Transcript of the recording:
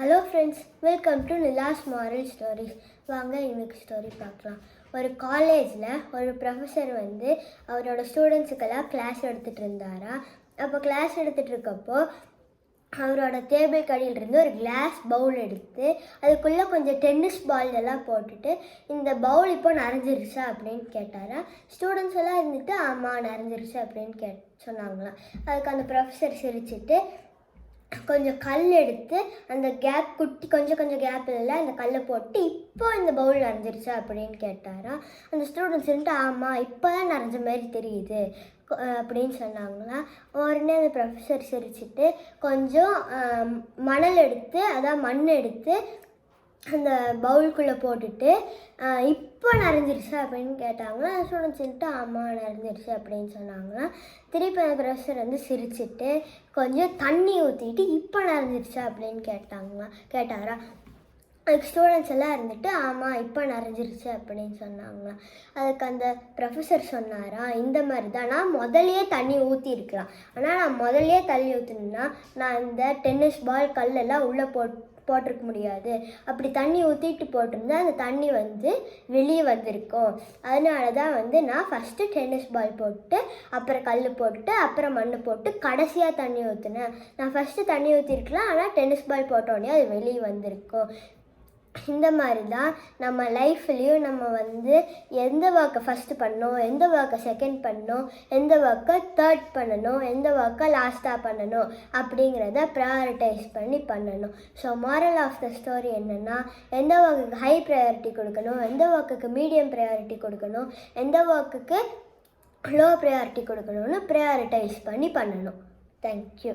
Hello friends welcome to Nila's moral stories வாங்க இன்னைக்கு story பார்க்கலாம். ஒரு காலேஜில் ஒரு ப்ரொஃபஸர் வந்து அவரோட ஸ்டூடெண்ட்ஸுக்கெல்லாம் கிளாஸ் எடுத்துகிட்டு இருந்தாரா? அப்போ கிளாஸ் எடுத்துகிட்டு இருக்கப்போ அவரோட டேபிள் கடையிலிருந்து ஒரு கிளாஸ் பவுல் எடுத்து அதுக்குள்ளே கொஞ்சம் டென்னிஸ் பால் எல்லாம் போட்டுட்டு இந்த பவுல் இப்போ நனைஞ்சிருச்சா அப்படின்னு கேட்டாரா? ஸ்டூடெண்ட்ஸ் எல்லாம் இருந்துட்டு ஆமாம் நிறைஞ்சிருச்சு அப்படின்னு கே சொன்னாங்களாம். அதுக்கு அந்த ப்ரொஃபஸர் சிரிச்சிட்டு கொஞ்சம் கல் எடுத்து அந்த கேப் குட்டி கொஞ்சம் கொஞ்சம் கேப் இல்லை அந்த கல்லை போட்டு இப்போ இந்த பவுல் நிறைஞ்சிருச்சா அப்படின்னு கேட்டாரா. அந்த ஸ்டூடெண்ட்ஸ் வந்துட்டு ஆமாம் இப்போ தான் நனைஞ்ச மாதிரி தெரியுது அப்படின்னு சொன்னாங்களா. உடனே அந்த ப்ரொஃபஸர் சிரிச்சிட்டு கொஞ்சம் மணல் எடுத்து அதான் மண் எடுத்து அந்த பவுலுக்குள்ளே போட்டுட்டு இப்போ நிறைஞ்சிருச்சு அப்படின்னு கேட்டாங்க. ஸ்டூடெண்ட்ஸ் சொல்லிட்டு ஆமாம் நிறைஞ்சிருச்சு அப்படின்னு சொன்னாங்கன்னா திருப்பி அந்த ப்ரொஃபஸர் வந்து சிரிச்சிட்டு கொஞ்சம் தண்ணி ஊற்றிட்டு இப்போ நிறைஞ்சிருச்சா அப்படின்னு கேட்டாங்களா கேட்டாரா? அதுக்கு ஸ்டூடெண்ட்ஸ் எல்லாம் இருந்துட்டு ஆமாம் இப்போ நிறைஞ்சிருச்சு அப்படின்னு சொன்னாங்களாம் அதுக்கு அந்த ப்ரொஃபஸர் சொன்னாரா இந்த மாதிரி தான் நான் முதல்லையே தண்ணி ஊற்றிருக்கலாம் ஆனால் நான் முதல்லயே தண்ணி ஊற்றினா நான் இந்த டென்னிஸ் பால் கல்லெல்லாம் உள்ளே போட் போட்டிருக்க முடியாது. அப்படி தண்ணி ஊற்றிட்டு போட்டிருந்தா அந்த தண்ணி வந்து வெளியே வந்திருக்கும். அதனால தான் வந்து நான் ஃபஸ்ட்டு டென்னிஸ் பால் போட்டு அப்புறம் கல் போட்டு அப்புறம் மண் போட்டு கடைசியாக தண்ணி ஊற்றுனேன் நான் ஃபஸ்ட்டு தண்ணி ஊற்றிருக்கலாம் ஆனால் டென்னிஸ் பால் போட்டோடனே அது வெளியே வந்திருக்கும். இந்த மாதிரி தான் நம்ம லைஃப்லேயும் நம்ம வந்து எந்த ஒர்க்கை ஃபஸ்ட்டு பண்ணணும் எந்த ஒர்க்கை செகண்ட் பண்ணணும் எந்த ஒர்க்கை தேர்ட் பண்ணணும் எந்த ஒர்க்கை லாஸ்ட்டாக பண்ணணும் அப்படிங்கிறத ப்ரையாரிட்டைஸ் பண்ணி பண்ணணும். So moral of the story என்னென்னா எந்த ஒர்க்குக்கு ஹை ப்ரையாரிட்டி கொடுக்கணும் எந்த ஒர்க்குக்கு மீடியம் ப்ரையாரிட்டி கொடுக்கணும் எந்த ஒர்க்குக்கு லோ ப்ரையாரிட்டி கொடுக்கணும்னு ப்ரையாரிட்டைஸ் பண்ணி பண்ணணும். தேங்க்யூ